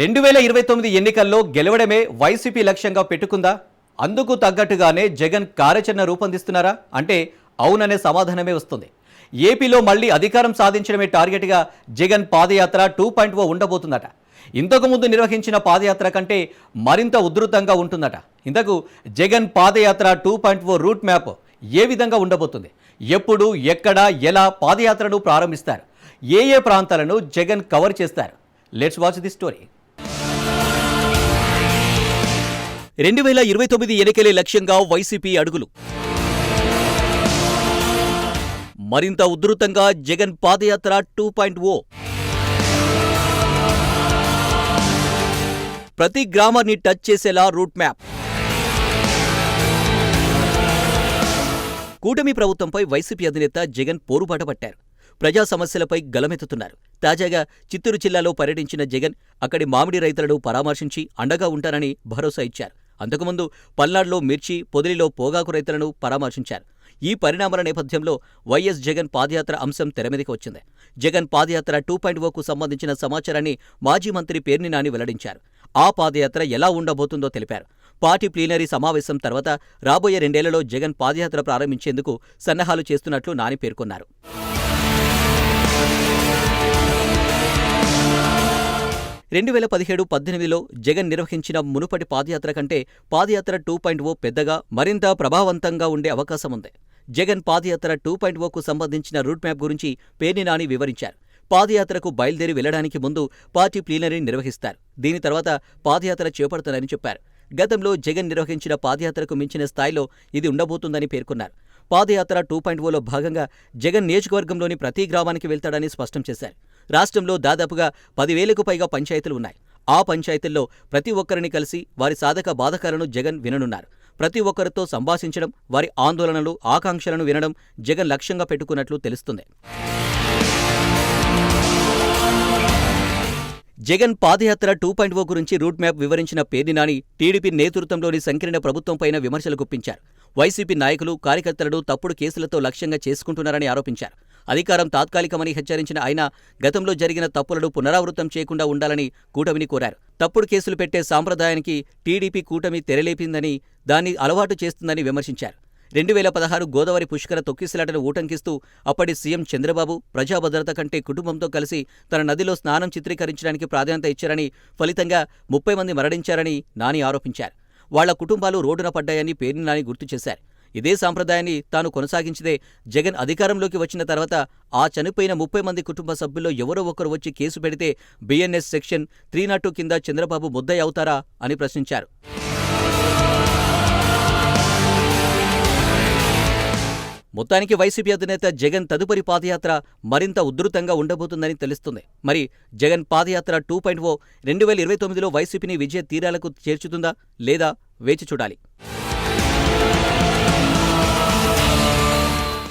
రెండు వేల ఇరవై తొమ్మిది ఎన్నికల్లో గెలవడమే వైసీపీ లక్ష్యంగా పెట్టుకుందా? అందుకు తగ్గట్టుగానే జగన్ కార్యాచరణ రూపొందిస్తున్నారా? అంటే అవుననే సమాధానమే వస్తుంది. ఏపీలో మళ్ళీ అధికారం సాధించడమే టార్గెట్గా Jagan padayatra two point O ఉండబోతుందట. ఇంతకు ముందు నిర్వహించిన పాదయాత్ర కంటే మరింత ఉధృతంగా ఉంటుందట. ఇంతకు Jagan padayatra two point O route map ఏ విధంగా ఉండబోతుంది? ఎప్పుడు ఎక్కడ ఎలా పాదయాత్రను ప్రారంభిస్తారు? ఏ ఏ ప్రాంతాలను జగన్ కవర్ చేస్తారు? లెట్స్ వాచ్ ది స్టోరీ రెండు వేల ఇరవై తొమ్మిది ఎన్నికలే లక్ష్యంగా వైసీపీ అడుగులు. మరింత ఉధృతంగా Jagan padayatra two point O. ప్రతి గ్రామాన్ని టచ్ చేసేలా రూట్ మ్యాప్ కూటమి ప్రభుత్వంపై వైసీపీ అధినేత జగన్ పోరుబాట పట్టారు. ప్రజా సమస్యలపై గలమెత్తుతున్నారు. తాజాగా చిత్తూరు జిల్లాలో పర్యటించిన జగన్ అక్కడి మామిడి రైతులను పరామర్శించి అండగా ఉంటారని భరోసా ఇచ్చారు. అంతకుముందు పల్నాడులో మిర్చి పొదిలిలో పోగాకు రైతులను పరామర్శించారు. ఈ పరిణామాల నేపథ్యంలో వైఎస్ జగన్ పాదయాత్ర అంశం తెరమీదకి వచ్చింది. జగన్ పాదయాత్ర టూ పాయింట్ ఓకు సంబంధించిన సమాచారాన్ని మాజీ మంత్రి పేర్ని నాని వెల్లడించారు. ఆ పాదయాత్ర ఎలా ఉండబోతుందో తెలిపారు. పార్టీ ప్లీనరీ సమావేశం తర్వాత రాబోయే రెండేళ్ళలో జగన్ పాదయాత్ర ప్రారంభించేందుకు సన్నాహాలు చేస్తున్నట్లు నాని పేర్కొన్నారు. రెండు వేల పదిహేడు పద్దెనిమిదిలో జగన్ నిర్వహించిన మునుపటి పాదయాత్ర కంటే పాదయాత్ర టూ పాయింట్ ఓ పెద్దగా మరింత ప్రభావవంతంగా ఉండే అవకాశం ఉంది. జగన్ పాదయాత్ర టూ పాయింట్ ఓకు సంబంధించిన రూట్ మ్యాప్ గురించి పేర్ని నాని వివరించారు. పాదయాత్రకు బయలుదేరి వెళ్ళడానికి ముందు పార్టీ ప్లీనరీ నిర్వహిస్తారు. దీని తర్వాత పాదయాత్ర చేపడతానని చెప్పారు. గతంలో జగన్ నిర్వహించిన పాదయాత్రకు మించిన స్థాయిలో ఇది ఉండబోతుందని పేర్కొన్నారు. పాదయాత్ర టూ పాయింట్ ఓలో భాగంగా జగన్ నియోజకవర్గంలోని ప్రతి గ్రామానికి వెళ్తాడని స్పష్టం చేశారు. రాష్ట్రంలో దాదాపుగా పదివేలకు పైగా పంచాయతీలు ఉన్నాయి. ఆ పంచాయతీల్లో ప్రతి ఒక్కరిని కలిసి వారి సాధక బాధకాలను జగన్ విననున్నారు. ప్రతి ఒక్కరితో సంభాషించడం వారి ఆందోళనలు ఆకాంక్షలను వినడం జగన్ లక్ష్యంగా పెట్టుకున్నట్లు తెలుస్తుంది. Jagan padayatra two point O గురించి రూట్ మ్యాప్ వివరించిన పేర్ని నాని టీడీపీ నేతృత్వంలోని సంకీర్ణ ప్రభుత్వంపైన విమర్శలు గుప్పించారు. వైసీపీ నాయకులు కార్యకర్తలను తప్పుడు కేసులతో లక్ష్యంగా చేసుకుంటున్నారని ఆరోపించారు. అధికారం తాత్కాలికమని హెచ్చరించిన ఆయన గతంలో జరిగిన తప్పులను పునరావృతం చేయకుండా ఉండాలని కూటమిని కోరారు. తప్పుడు కేసులు పెట్టే సాంప్రదాయానికి టీడీపీ కూటమి తెరలేపిందని దాన్ని అలవాటు చేస్తుందని విమర్శించారు. రెండు వేల పదహారు గోదావరి పుష్కర తొక్కిసలాటను ఊటంకిస్తూ అప్పటి సీఎం చంద్రబాబు ప్రజాభద్రత కంటే కుటుంబంతో కలిసి తన నదిలో స్నానం చిత్రీకరించడానికి ప్రాధాన్యత ఇచ్చారని ఫలితంగా ముప్పై మంది మరణించారని నాని ఆరోపించారు. వాళ్ళ కుటుంబాలు రోడ్డున పడ్డాయని పేర్ని నాని గుర్తు చేశారు. ఇదే సాంప్రదాయాన్ని తాను కొనసాగించిదే జగన్ అధికారంలోకి వచ్చిన తర్వాత ఆ చనిపోయిన ముప్పై మంది కుటుంబ సభ్యుల్లో ఎవరో ఒకరు వచ్చి కేసు పెడితే బీఎన్ఎస్ సెక్షన్ త్రీ నాట్ కింద చంద్రబాబు ముద్దయ్య అవుతారా అని ప్రశ్నించారు. మొత్తానికి వైసీపీ అధినేత జగన్ తదుపరి పాదయాత్ర మరింత ఉధృతంగా ఉండబోతుందని తెలుస్తుంది. మరి Jagan padayatra two point O రెండు వేల ఇరవై తొమ్మిదిలో వైసీపీని విజయ తీరాలకు చేర్చుతుందా లేదా వేచి చూడాలి.